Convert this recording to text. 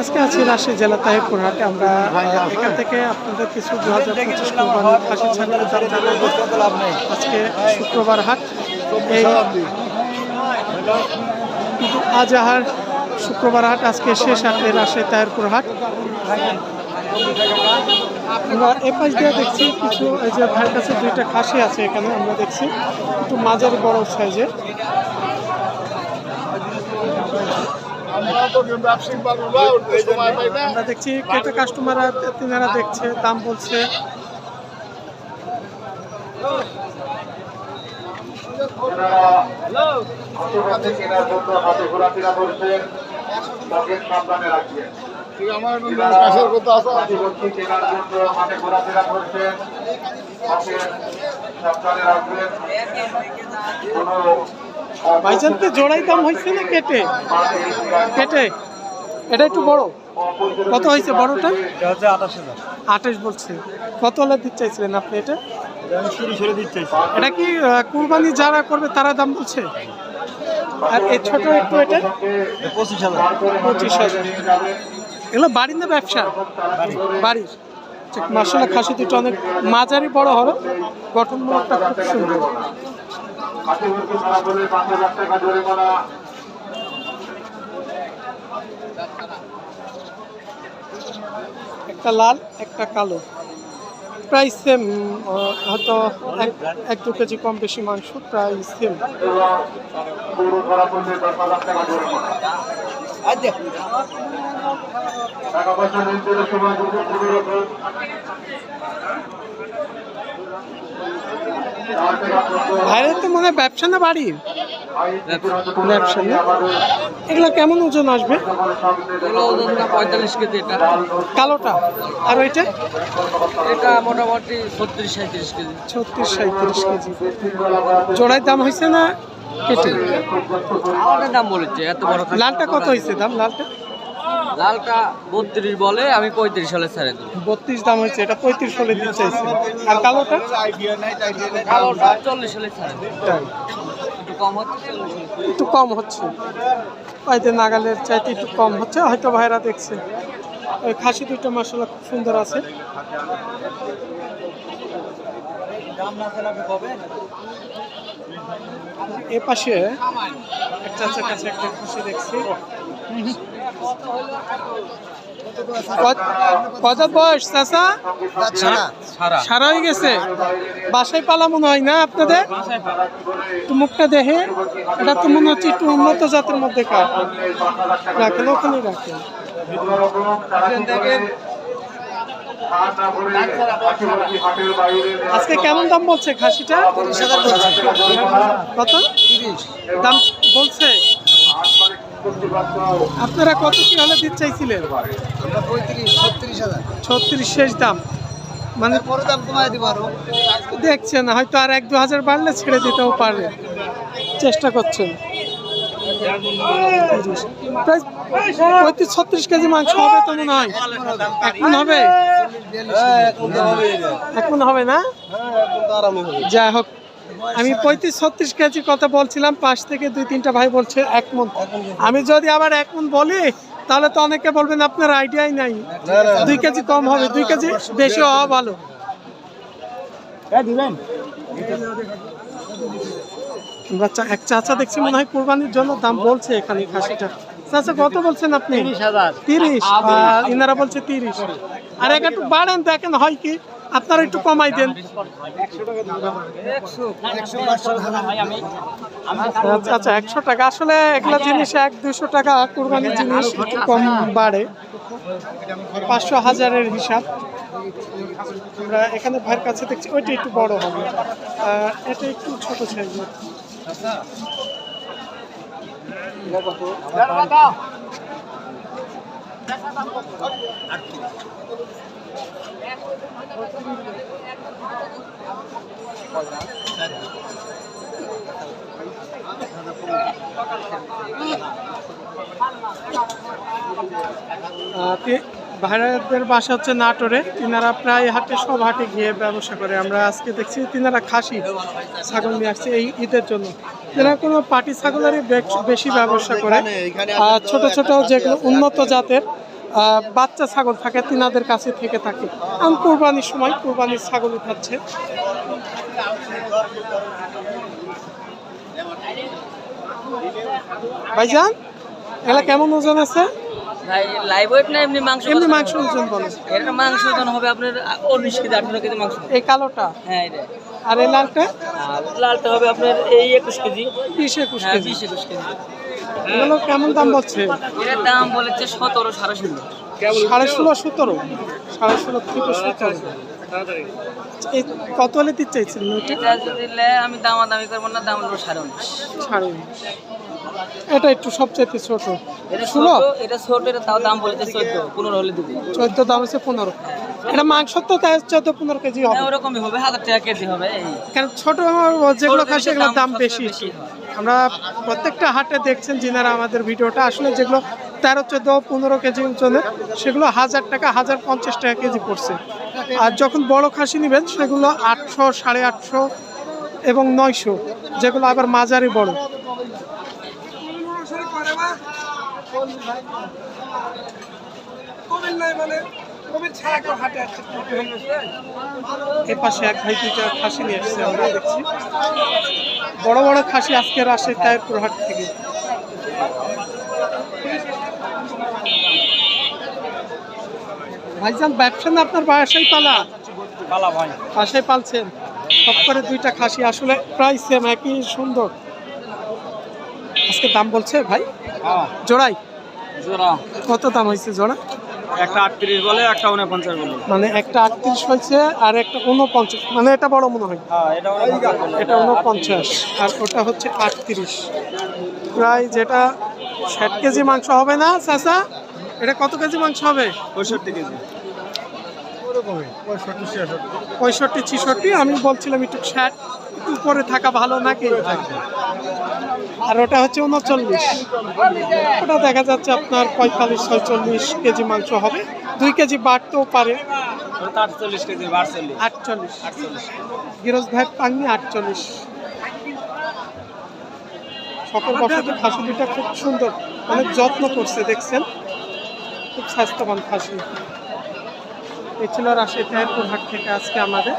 আজকে আছি রাজশাহী জেলা তাহিরপুর হাটে। আমরা এখান থেকে আপনাদের কিছু দু হাজার পঁচিশ আজকে শুক্রবার হাট। এই আজহার শুক্রবার হাট আজকে শেষ হাট, এই রাজশাহী তাহিরপুর হাট। পাশ দিয়ে দেখছি কিছু, এই যে ভাইয়ের কাছে দুইটা খাসি আছে এখানে, আমরা দেখছি। একটু মাঝারি বড় সাইজের। আমরা দেখছি কেটে কাস্টমাররা তিনারা দেখছে দাম বলছে। কোনো ভাইজান তো জোড়াই দাম হয়েছে না কেটে? কেটে? এটা একটু বড়। কত হয়েছে বড়টা? আঠাশ বলছে। কত হলে দিতে চাইছিলেন আপনি এটা? এটা কি কুরবানি যারা করবে তারা দাম বলছে আর এই ছোট একটু এটা? পঁচিশ হাজার। পঁচিশ হাজার। এগুলো বাড়ির না ব্যবসা? বাড়ির মাসালা খাসি দুটো অনেক মাঝারি বড় হলো। গঠনমূলকটা খুব সুন্দর। হাতে ভর্তি খারাপ পাঁচ হাজার টাকা জরিমানা একটা লাল একটা কালো। প্রায় সেম হয়তো এক এক দু কেজি কম বেশি মাংস প্রায় সেম টাকা পয়সা সময় ভাইরের তো মনে হয় ব্যবসা না বাড়ির ব্যবসা না? এগুলো কেমন ওজন আসবে? পঁয়তাল্লিশ কেজি এটা। কালোটা? আর ওইটা? এটা মোটামুটি ছত্রিশ সাঁত্রিশ কেজি। ছত্রিশ সাঁত্রিশ কেজি। জোড়ায় দাম হয়েছে না কেটে? দাম বলেছে এত বড় লালটা কত হয়েছে দাম লালটা? লালটা বত্রিশ বলে আমি পঁয়ত্রিশ সালে ছেড়ে দেবো। বত্রিশ দাম হয়েছে এটা পঁয়ত্রিশ হলে দিতে চাইছে। আর কালোটা? কালোটা চল্লিশ সালে ছেড়ে একটু কম হচ্ছে একটু কম হচ্ছে। হয়তো নাগালের চাইতে একটু কম হচ্ছে হয়তো ভাইরা দেখছে। ওই খাসি দুটো মশলা খুব সুন্দর আছে। এ পাশে একটা কাছে একটা খুশি দেখছি। কত- কত বয়স চাচা? সারা সারা হয়ে গেছে? বাসায় পালা মনে হয় না আপনাদের? মুখটা দেখে এটা তো মনে হচ্ছে একটু উন্নত জাতের মধ্যে কার রাখেন ওখানে রাখেন। আজকে কেমন দাম বলছে খাসিটা? কত? দাম বলছে? আপনারা কত কি হলে দিতে চাইছিলেন? আমরা পঁয়ত্রিশ ছত্রিশ হাজার। ছত্রিশ শেষ দাম। মানে পরে দাম কমায় দিব আরও। দেখছেন হয়তো আর এক দু হাজার বাড়লে ছেড়ে দিতেও পারে। চেষ্টা করছেন। প্রায় পঁয়ত্রিশ ছত্রিশ কেজি মাংস হবে তো মনে হয়। এখন হবে? এখন হবে। না? যাই হোক আমি পঁয়ত্রিশ ছত্রিশ কেজির কথা বলছিলাম পাশ থেকে দুই তিনটা ভাই বলছে এক মন আমি যদি আবার এক মন বলি তাহলে তো অনেকে বলবেন আপনার আইডিয়াই নাই দুই কেজি কম হবে দুই কেজি বেশি হওয়া ভালো এক চাচা দেখছি মনে হয় কোরবানির জন্য দাম বলছে এখানে খাসিটা চাচা কত বলছেন আপনি তিরিশ আর ইনারা বলছে তিরিশ আর এক একটু বাড়েন দেখেন হয় কি আপনারা একটু কমাই দেন। আচ্ছা আচ্ছা একশো টাকা। আসলে এগুলা জিনিস এক দুশো টাকা কোরবানির জিনিস একটু কম বাড়ে। পাঁচশো হাজারের হিসাব। আমরা এখানে ভাইয়ের কাছে দেখছি ওইটা একটু বড় হবে। এটা একটু ছোট সাইজের আহ, তি- ভাইরাদের বাসা হচ্ছে নাটোরে। তিনারা প্রায় হাটে সব হাটে গিয়ে ব্যবসা করে। আমরা আজকে দেখছি তিনারা খাসি ছাগল নিয়ে আসছে এই ঈদের জন্য। তিনারা কোনো পাটি ছাগলেরই বেশি ব্যবসা করে। আর ছোট ছোট যেগুলো উন্নত জাতের বাচ্চা ছাগল থাকে তিনাদের কাছে থেকে থাকে। কারণ কোরবানির সময় কোরবানির ছাগল উঠাচ্ছে। ভাইজান এগুলা কেমন ওজন আছে? ভাই লাইভ ওয়েট না এমনি মাংস এমনি মাংস ওজন বলে। এটা মাংস ওজন হবে আপনার উনিশ কেজি আঠারো কেজি মাংস। এই কালোটা? হ্যাঁ এটা। আর এই লালটা? লালটা হবে আপনার এই একুশ কেজি। বিশ একুশ হ্যাঁ কেজি। বিশ একুশ কেজি। এগুলো কেমন দাম বলছে এটার দাম বলেছে সতেরো সাড়ে ষোলো। সাড়ে ষোলো সতেরো? সাড়ে ষোলো থেকে সতেরো। কত হলে দিতে চাইছিলেন ওইটা এটা যদি নেয় করব না দাম হলো সাড়ে উনিশ। সাড়ে উনিশ। এটা একটু ছোট। এটা ষোলো? ছোট এটা ছোট এটা তাও দাম বলেছে চোদ্দ। পনেরো হলে দিবি। চোদ্দ দাম হচ্ছে পনেরো। এটা মাংস তো তাই চোদ্দ পনেরো কেজি হবে। হ্যাঁ ওরকমই হবে হাজার টাকা কেজি হবে কারণ ছোট যেগুলো খাসি দাম বেশি হয়। আমরা প্রত্যেকটা হাটে দেখছেন যিনারা আমাদের ভিডিওটা। আসলে যেগুলো তেরো, চোদ্দ, পনেরো কেজি ওজনের, সেগুলো হাজার টাকা, হাজার পঞ্চাশ টাকা কেজি পড়ছে। আর যখন বড় খাসি নেবেন, সেগুলো আটশো, সাড়ে আটশো এবং নয়শো, যেগুলো আবার মাঝারি বড়। এ পাশে এক ভাই দুইটা খাসি নিয়ে এসছে আমরা দেখছি। বড় বড় খাসি আজকে আসে তায়েরপুর হাট থেকে। ভাইজান ব্যবসা না আপনার বাসায় পালা? পালা ভাই। বাসায় পালছেন? সব করে দুইটা খাসি আসলে প্রায় সেম একই সুন্দর। আজকে দাম বলছে ভাই? হ্যাঁ। জোড়াই? জোড়া। কত দাম হয়েছে জোড়া? একটা আটত্রিশ বলে একটা উনপঞ্চাশ বলে। মানে একটা আটত্রিশ হয়েছে আর একটা উনপঞ্চাশ। মানে এটা বড় মনে হয়। হ্যাঁ এটা উনপঞ্চাশ এটা উনপঞ্চাশ আর ওটা হচ্ছে আটত্রিশ। প্রায় যেটা ষাট কেজি মাংস হবে না চাষা এটা কত কেজি মাংস হবে? পঁয়ষট্টি কেজি। পঁয়ষট্টি ছিষট্টি আমি বলছিলাম একটু ষাট একটু উপরে থাকা ভালো নাকি? আর ওটা হচ্ছে উনচল্লিশ। ওটা দেখা যাচ্ছে আপনার পঁয়তাল্লিশ ছয়চল্লিশ কেজি মাংস হবে। দুই কেজি বাড়তেও পারে। আটচল্লিশ কেজি বারচল্লিশ। আটচল্লিশ। গিরোজ ভাই পাননি আটচল্লিশ। সকল খাসি খুব সুন্দর। অনেক যত্ন করছে দেখছেন? খুব স্বাস্থ্যবান খাসি। এই ছিল রাশি তাহেরপুর হাট থেকে আজকে আমাদের।